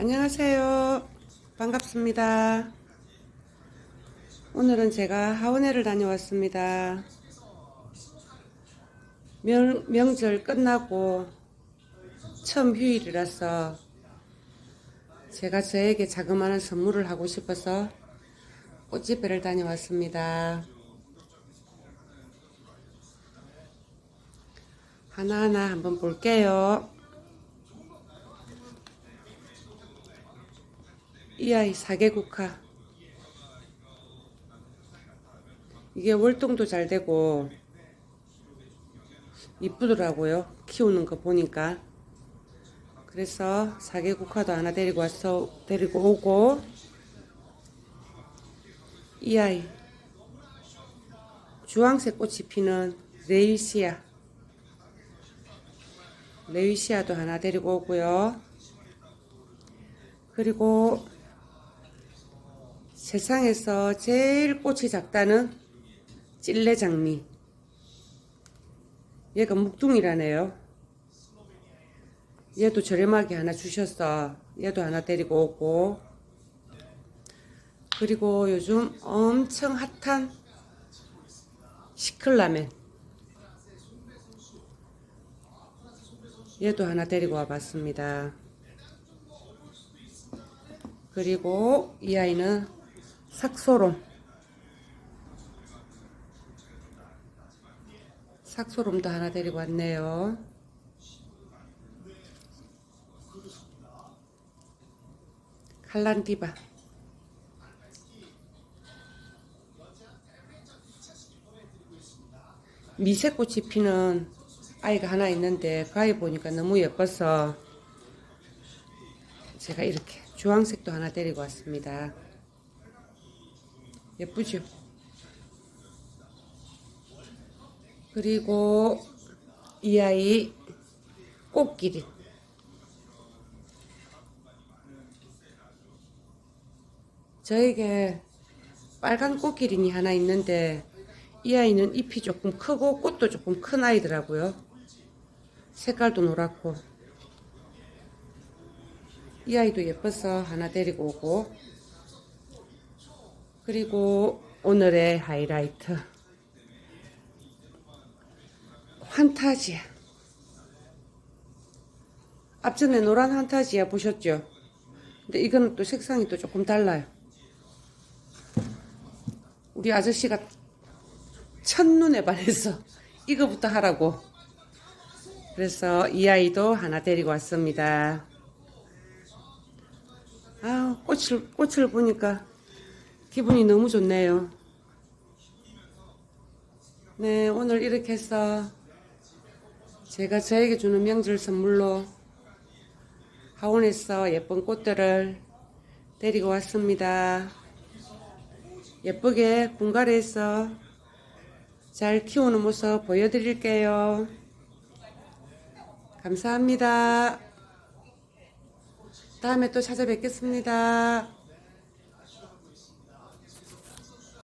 안녕하세요. 반갑습니다. 오늘은 제가 하원회를 다녀왔습니다. 명, 명절 끝나고 처음 휴일이라서 제가 저에게 자그마한 선물을 하고 싶어서 꽃집회를 다녀왔습니다. 하나하나 한번 볼게요. 이 아이 사계국화. 이게 월동도 잘 되고 이쁘더라고요. 키우는 거 보니까. 그래서 사계국화도 하나 데리고 와서 데리고 오고 이 아이 주황색 꽃이 피는 레이시아 레이시아도 하나 데리고 오고요. 그리고 세상에서 제일 꽃이 작다는 찔레 장미. 얘가 묵둥이라네요. 얘도 저렴하게 하나 주셨어. 얘도 하나 데리고 오고. 그리고 요즘 엄청 핫한 시클라멘. 얘도 하나 데리고 와봤습니다. 그리고 이 아이는 삭소롬. 삭소롬도 하나 데리고 왔네요. 칼란디바. 미세꽃이 피는 아이가 하나 있는데 그 아이 보니까 너무 예뻐서 제가 이렇게 주황색도 하나 데리고 왔습니다. 예쁘죠? 그리고 이 아이 꽃길이 저에게 빨간 꽃기린이 하나 있는데 이 아이는 잎이 조금 크고 꽃도 조금 큰 아이더라고요. 색깔도 노랗고 이 아이도 예뻐서 하나 데리고 오고 그리고 오늘의 하이라이트 환타지아 앞전에 노란 환타지아 보셨죠? 근데 이거는 또 색상이 또 조금 달라요. 우리 아저씨가 첫눈에 반해서 이거부터 하라고 그래서 이 아이도 하나 데리고 왔습니다. 아, 꽃을 꽃을 보니까 기분이 너무 좋네요. 네, 오늘 이렇게 해서 제가 저에게 주는 명절 선물로 하원에서 예쁜 꽃들을 데리고 왔습니다. 예쁘게 분갈이해서 잘 키우는 모습 보여드릴게요. 감사합니다. 다음에 또 찾아뵙겠습니다.